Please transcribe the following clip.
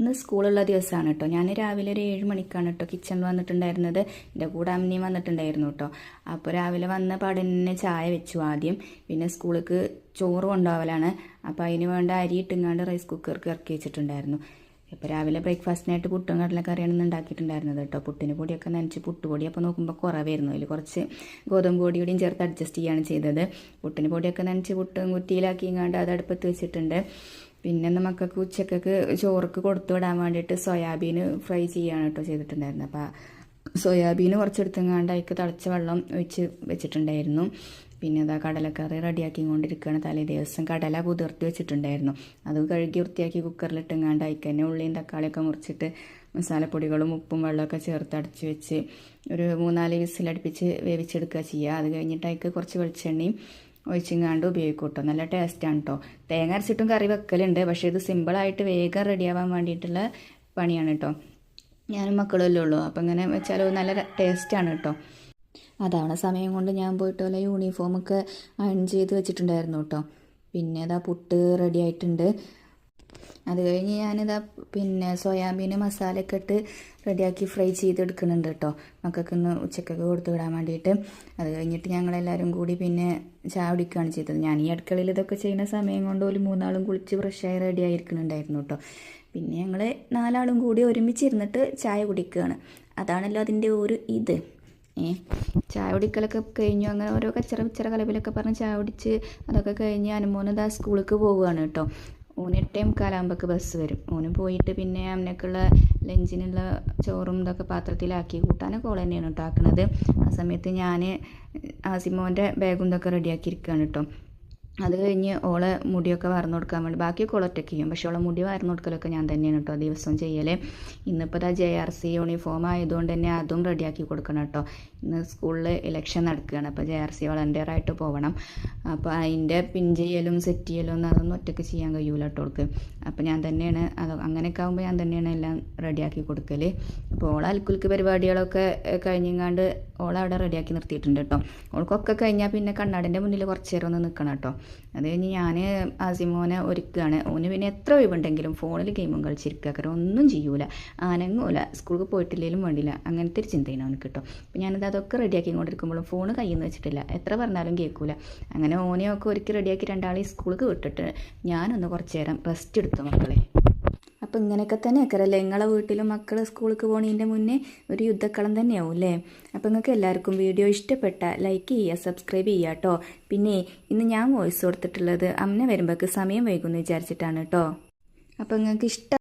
ഇന്ന് സ്കൂളുള്ള ദിവസമാണ് കേട്ടോ ഞാൻ രാവിലെ ഒരു ഏഴ് മണിക്കാണ് കേട്ടോ കിച്ചണിൽ വന്നിട്ടുണ്ടായിരുന്നത്. എന്റെ കൂടെ അമ്മയും വന്നിട്ടുണ്ടായിരുന്നു കേട്ടോ അപ്പോൾ രാവിലെ വന്ന പാടന്നെ ചായ വെച്ചു ആദ്യം. പിന്നെ സ്കൂളിലേക്ക് ചോറ് കൊണ്ടുപോകലാണ് അപ്പോൾ അതിന് വേണ്ട അരി ഇട്ടുങ്ങാണ്ട് റൈസ് കുക്കർക്ക് ഇറക്കി വെച്ചിട്ടുണ്ടായിരുന്നു. ഇപ്പോൾ രാവിലെ ബ്രേക്ക്ഫാസ്റ്റിനായിട്ട് പുട്ടും കടലക്കറിയാണ് ഉണ്ടാക്കിയിട്ടുണ്ടായിരുന്നത് കേട്ടോ പുട്ടിന് പൊടിയൊക്കെ നനച്ച് പുട്ടുപൊടി അപ്പോൾ നോക്കുമ്പോൾ കുറവായിരുന്നു. അതിൽ കുറച്ച് ഗോതമ്പ് പൊടി കൂടിയും ചേർത്ത് അഡ്ജസ്റ്റ് ചെയ്യുകയാണ് ചെയ്തത്. പുട്ടിന് പൊടിയൊക്കെ നനച്ച് പുട്ടും കുറ്റിയിലാക്കി കണ്ട് അത് അടുപ്പത്ത് വെച്ചിട്ടുണ്ട്. പിന്നെ മക്കൾക്ക് ഉച്ചക്കൊക്കെ ചോറക്ക് കൊടുത്തു വിടാൻ വേണ്ടിയിട്ട് സോയാബീൻ ഫ്രൈ ചെയ്യാണ് കേട്ടോ ചെയ്തിട്ടുണ്ടായിരുന്നത്. അപ്പോൾ സോയാബീൻ കുറച്ചെടുത്തങ്ങാണ്ട് അതിക്ക് തിളച്ച വെള്ളം ഒഴിച്ച് വെച്ചിട്ടുണ്ടായിരുന്നു. പിന്നെ അതാ കടലക്കറി റെഡിയാക്കി കൊണ്ടിരിക്കുകയാണ് തലേ ദിവസം കടല കുതിർത്തി വെച്ചിട്ടുണ്ടായിരുന്നു. അത് കഴുകി വൃത്തിയാക്കി കുക്കറിലിട്ടെങ്ങാണ്ട് അതിക്ക് തന്നെ ഉള്ളിയും തക്കാളിയൊക്കെ മുറിച്ചിട്ട് മസാലപ്പൊടികളും ഉപ്പും വെള്ളമൊക്കെ ചേർത്ത് അടച്ച് വെച്ച് ഒരു മൂന്നാൽ വിസിലടുപ്പിച്ച് വേവിച്ചെടുക്കുക ചെയ്യുക. അത് കഴിഞ്ഞിട്ട് അതിക്ക് കുറച്ച് വെളിച്ചെണ്ണയും ഒഴിച്ചിങ്ങാണ്ട് ഉപയോഗിക്കും കേട്ടോ നല്ല ടേസ്റ്റാണ് കേട്ടോ തേങ്ങ അരച്ചിട്ടും കറി വെക്കലുണ്ട്. പക്ഷേ ഇത് സിമ്പിളായിട്ട് വേഗം റെഡിയാവാൻ വേണ്ടിയിട്ടുള്ള പണിയാണ് കേട്ടോ ഞാനും മക്കളല്ലേ ഉള്ളൂ. അപ്പം ഇങ്ങനെ വെച്ചാൽ നല്ല ടേസ്റ്റാണ് കേട്ടോ അതാണ് സമയം കൊണ്ട് ഞാൻ പോയിട്ട് വല്ല യൂണിഫോമൊക്കെ അയൺ ചെയ്ത് വെച്ചിട്ടുണ്ടായിരുന്നു കേട്ടോ പിന്നെ അതാ പുട്ട് റെഡി ആയിട്ടുണ്ട്. അത് കഴിഞ്ഞ് ഞാനിതാ പിന്നെ സോയാബീൻ മസാലയൊക്കെ ഇട്ട് റെഡിയാക്കി ഫ്രൈ ചെയ്തെടുക്കുന്നുണ്ട് കേട്ടോ. മക്കൾക്ക് ഇന്ന് ഉച്ചക്കൊക്കെ കൊടുത്തു വിടാൻ വേണ്ടിയിട്ട്. അത് കഴിഞ്ഞിട്ട് ഞങ്ങളെല്ലാവരും കൂടി പിന്നെ ചായ കുടിക്കുകയാണ് ചെയ്തത്. ഞാൻ ഈ അടുക്കളയിൽ ഇതൊക്കെ ചെയ്യുന്ന സമയം കൊണ്ട് ഒരു മൂന്നാളും കുളിച്ച് ഫ്രഷായി റെഡി ആയിരിക്കുന്നുണ്ടായിരുന്നു കേട്ടോ. പിന്നെ ഞങ്ങൾ നാലാളും കൂടി ഒരുമിച്ചിരുന്നിട്ട് ചായ കുടിക്കുകയാണ്. അതാണല്ലോ അതിന്റെ ഒരു ഇത്. ഏ ചായ കുടിക്കലൊക്കെ കഴിഞ്ഞു. അങ്ങനെ ഓരോ കച്ചറ പിച്ചറ കലപിലൊക്കെ പറഞ്ഞ് ചായ കുടിച്ച് അതൊക്കെ കഴിഞ്ഞ് അനുമോനതാ സ്കൂളിലേക്ക് പോവുകയാണ് കേട്ടോ. ഓന് എട്ടേ മുക്കാലാകുമ്പോഴേക്ക് ബസ് വരും. ഓന് പോയിട്ട് പിന്നെ അമ്മക്കുള്ള ലഞ്ചിനുള്ള ചോറും ഇതൊക്കെ പാത്രത്തിലാക്കി കൂട്ടാനൊക്കെ ഓൾ തന്നെയാണ് ആക്കണത്. ആ സമയത്ത് ഞാൻ ആസിമോന്റെ ബാഗും ഇതൊക്കെ റെഡിയാക്കിയിരിക്കുകയാണ് കേട്ടോ അത് കഴിഞ്ഞ് ഓളെ മുടിയൊക്കെ വാർന്നു കൊടുക്കാൻ വേണ്ടി ബാക്കിയൊക്കെ ഓൾ ചെയ്യും. പക്ഷേ ഓളെ മുടി വാർന്നു കൊടുക്കലൊക്കെ ഞാൻ തന്നെയാണ് കേട്ടോ ദിവസവും ചെയ്യൽ ഇന്നിപ്പോൾ ആ ജെ ആർ സി യൂണിഫോം ആയതുകൊണ്ട് തന്നെ അതും റെഡിയാക്കി കൊടുക്കണം കേട്ടോ ഇന്ന് സ്കൂളിൽ ഇലക്ഷൻ നടക്കുകയാണ് അപ്പോൾ ജെ ആർ സി വളണ്ടിയറായിട്ട് പോകണം അപ്പോൾ അതിന്റെ പിൻ ചെയ്യലും സെറ്റ് ചെയ്യലും ഒന്നും അതൊന്നും ഒറ്റയ്ക്ക് ചെയ്യാൻ കഴിയൂല കേട്ടോ ഓൾക്ക്. അപ്പോൾ ഞാൻ തന്നെയാണ് അത് അങ്ങനെയൊക്കെ ആകുമ്പോൾ ഞാൻ തന്നെയാണ് എല്ലാം റെഡിയാക്കി കൊടുക്കൽ അപ്പോൾ ഓൾ അൽക്കുൽക്ക് പരിപാടികളൊക്കെ കഴിഞ്ഞങ്ങാണ്ട് ഓളെ അവിടെ റെഡിയാക്കി നിർത്തിയിട്ടുണ്ട് കേട്ടോ ഓൾക്കൊക്കെ കഴിഞ്ഞാൽ പിന്നെ കണ്ണാടിന്റെ മുന്നിൽ കുറച്ച് നേരം ഒന്ന് നിൽക്കണം കേട്ടോ അത് കഴിഞ്ഞ് ഞാൻ ആസിമോനെ ഒരുക്കുകയാണ് ഓന് പിന്നെ എത്ര ഒഴിവുണ്ടെങ്കിലും ഫോണിൽ ഗെയിമും കളിച്ചിരിക്കുക കാരണം ഒന്നും ചെയ്യൂല. ആനങ്ങൂല സ്കൂളിൽ പോയിട്ടില്ലെങ്കിലും വേണ്ടില്ല. അങ്ങനത്തെ ഒരു ചിന്തയാണ് അവനക്ക് കേട്ടോ അപ്പോൾ ഞാനത് അതൊക്കെ റെഡിയാക്കി കൊണ്ടിരിക്കുമ്പോഴും ഫോൺ കയ്യിൽ നിന്ന് വെച്ചിട്ടില്ല. എത്ര പറഞ്ഞാലും കേൾക്കൂല. അങ്ങനെ ഓനെയൊക്കെ ഒരുക്കി റെഡിയാക്കി രണ്ടാളെ സ്കൂൾക്ക് വിട്ടിട്ട് ഞാനൊന്ന് കുറച്ച് നേരം റെസ്റ്റ് എടുത്തു മക്കളെ. അപ്പോൾ ഇങ്ങനെയൊക്കെ തന്നെ ആക്കറല്ലേ? നിങ്ങളെ വീട്ടിലും മക്കൾ സ്കൂൾക്ക് പോണതിന്റെ മുന്നേ ഒരു യുദ്ധക്കളം തന്നെയാവും അല്ലേ അപ്പോൾ നിങ്ങൾക്ക് എല്ലാവർക്കും വീഡിയോ ഇഷ്ടപ്പെട്ട ലൈക്ക് ചെയ്യുക സബ്സ്ക്രൈബ് ചെയ്യുക കേട്ടോ പിന്നെ ഇന്ന് ഞാൻ വോയിസ് കൊടുത്തിട്ടുള്ളത് അമ്മ വരുമ്പോഴേക്ക് സമയം വൈകുമെന്ന് വിചാരിച്ചിട്ടാണ് കേട്ടോ അപ്പോൾ നിങ്ങൾക്ക് ഇഷ്ടം